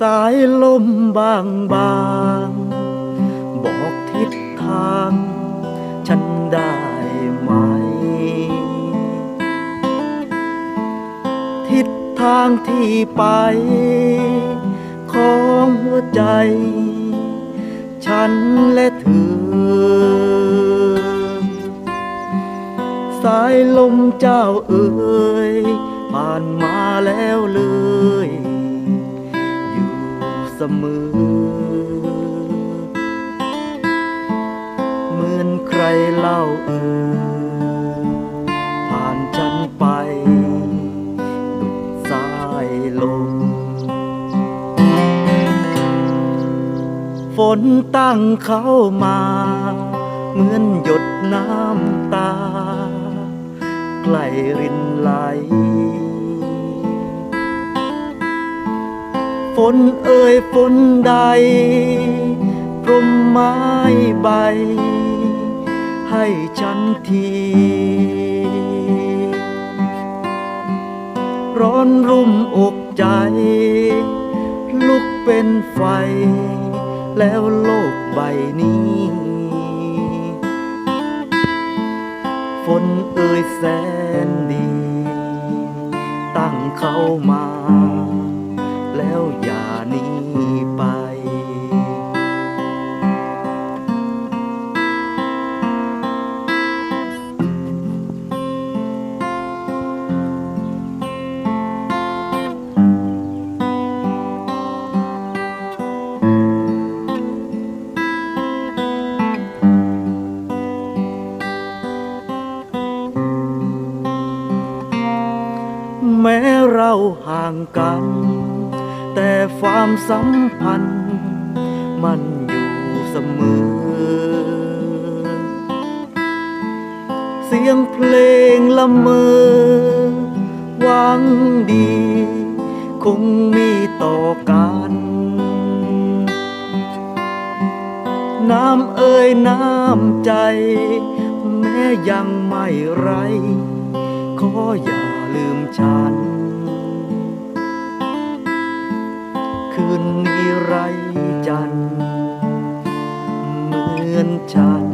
สายลมบางบางๆบอกทิศทาง ฉันได้ไหม ทิศทางที่ไป ของหัวใจ ฉันและเธอ สายลมเจ้าเอ่ยผ่านมาแล้วเลย เสมอ เหมือนใครเล่าเอ่ยผ่านฉันไป ดุดสายลม ฝนตั้งเข้ามา เหมือนหยดน้ำตา ใกล้รินไหล ฝนเอ่ยฝนใดพรมไม้ใบ ให้ฉันที ร้อนรุ่มอกใจ ลุกเป็นไฟ แล้วโลกใบนี้ ฝนเอ่ยแสนดี ตั้งเข้ามา แล้วอย่าหนีไป แม้เราห่างกัน แต่ความสัมพันธ์ มันอยู่เสมอ เสียงเพลงละเมอหวังดี คงมีต่อกัน น้ำเอ่ยน้ำใจ แม้ยังไม่ไร ขออย่าลืมฉัน คืนนี้ไรจันเหมือนฉัน